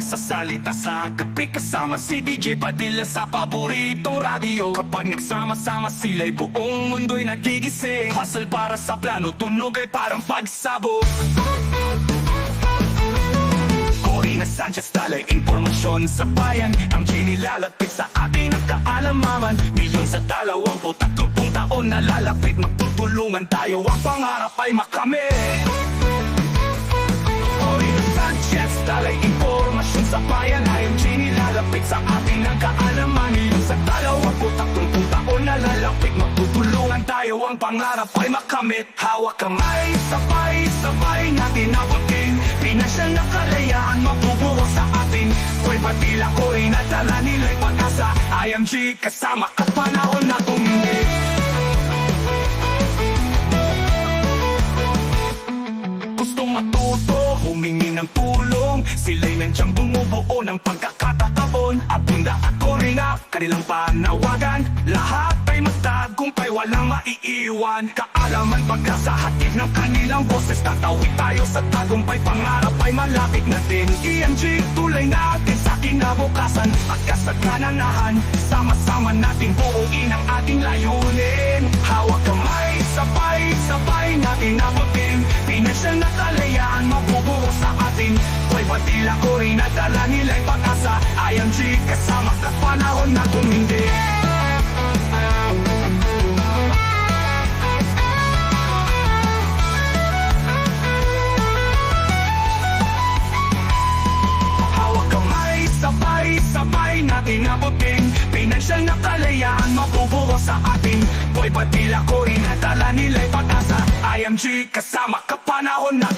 nagsasalita sa gabi Kasama si DJ Padilla sa paboritong radio. Kapag nagsama-sama sila'y buong mundo'y nagigising. Hustle para sa plano, tunog ay parang pagsabog. Corina Sanchez talay impormasyon sa bayan. Ang ginilalapit sa atin ang kaalamaman. Milyon sa dalawampu tatlong taon na lalapit Magtutulungan tayo ang pangarap ay makamit impormasyon sa bayan Ayong ginilalapit sa atin ang kaalaman. Milyon sa dalawampu tatlong taon na lalapit Magtutulungan tayo ang pangarap ay makamit. Hawak kamay, sabay, sabay natin abutin Pinasyal na kalayaan mabubuo sa atin. Ko'y patila ko rin nila'y pag-asa. IMG kasama ka panahon na tumindi Gustong matuto, humingi ng tulong. Sila'y nandiyan bumubuo ng pagkakatatapon Abunda at Corina, kanilang panawagan Lahat ay magtagumpay, walang maiiwan. Kaalaman pagkasa hatid ng kanilang boses. Tatawid tayo sa tagumpay, pangarap ay malapit na din. EMG, tulay natin sa kinabukasan. At kasagananahan, sama-sama natin buuin ang ating layunin. Hawak kamay, batila ko rin at dala nila'y pag-asa IMG kasama ka panahon na tumindi. Hawak kamay, sabay, sabay natin abutin Pinansyal na kalayaan mabubuo sa atin. Boy patila ko rin at dala nila'y pag-asa IMG kasama ka panahon na